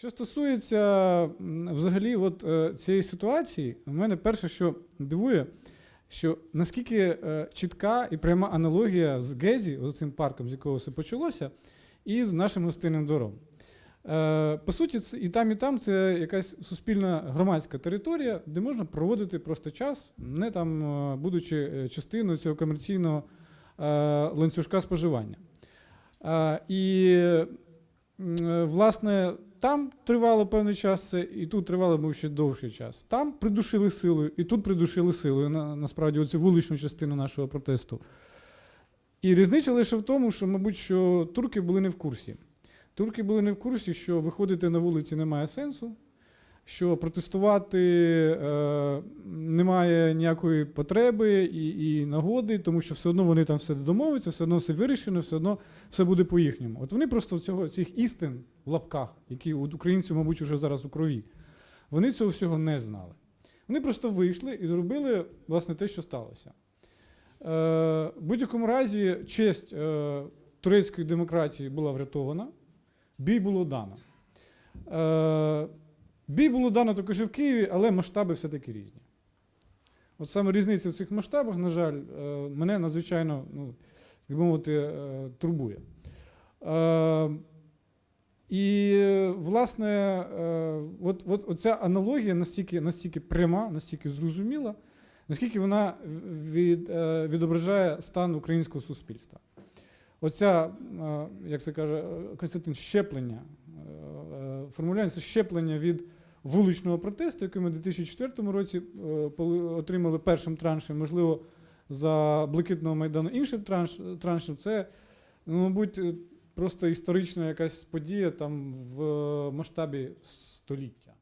Що стосується взагалі от, е, цієї ситуації, у мене перше, що дивує, що наскільки е, чітка і пряма аналогія з Гезі, з цим парком, з якого все почалося, і з нашим гостинним двором. Е, По суті, і там, і там це якась суспільна громадська територія, де можна проводити просто час, не там, будучи частиною цього комерційного ланцюжка споживання. І, власне, там тривало певний час, і тут тривало був ще довший час. Там придушили силою, і тут придушили силою, на, насправді, оцю вуличну частину нашого протесту. І різниця лише в тому, що, мабуть, що турки були не в курсі. Турки були не в курсі, що виходити на вулиці немає сенсу, що протестувати е, немає ніякої потреби і, і нагоди, тому що все одно вони там все домовляться, все одно все вирішено, все одно все буде по-їхньому. От вони просто цього, цих істин в лапках, які у українців, мабуть, уже зараз у крові, вони цього всього не знали. Вони просто вийшли і зробили власне те, що сталося. Е, в будь-якому разі, честь е, турецької демократії була врятована, бій було дано. Е, бій було дано також і в Києві, але масштаби все-таки різні. От саме різниця в цих масштабах, на жаль, е, мене надзвичайно, ну, би мовити, е, турбує. Е, і, власне, от, от, оця аналогія настільки, настільки пряма, настільки зрозуміла, наскільки вона від, відображає стан українського суспільства. Оця, як це каже Константин, щеплення, формулювання щеплення від вуличного протесту, який ми в 2004 році е, отримали першим траншем, можливо, за блакитного майдану іншим транш, траншем. Це, ну, мабуть, е, просто історична якась подія там в масштабі століття.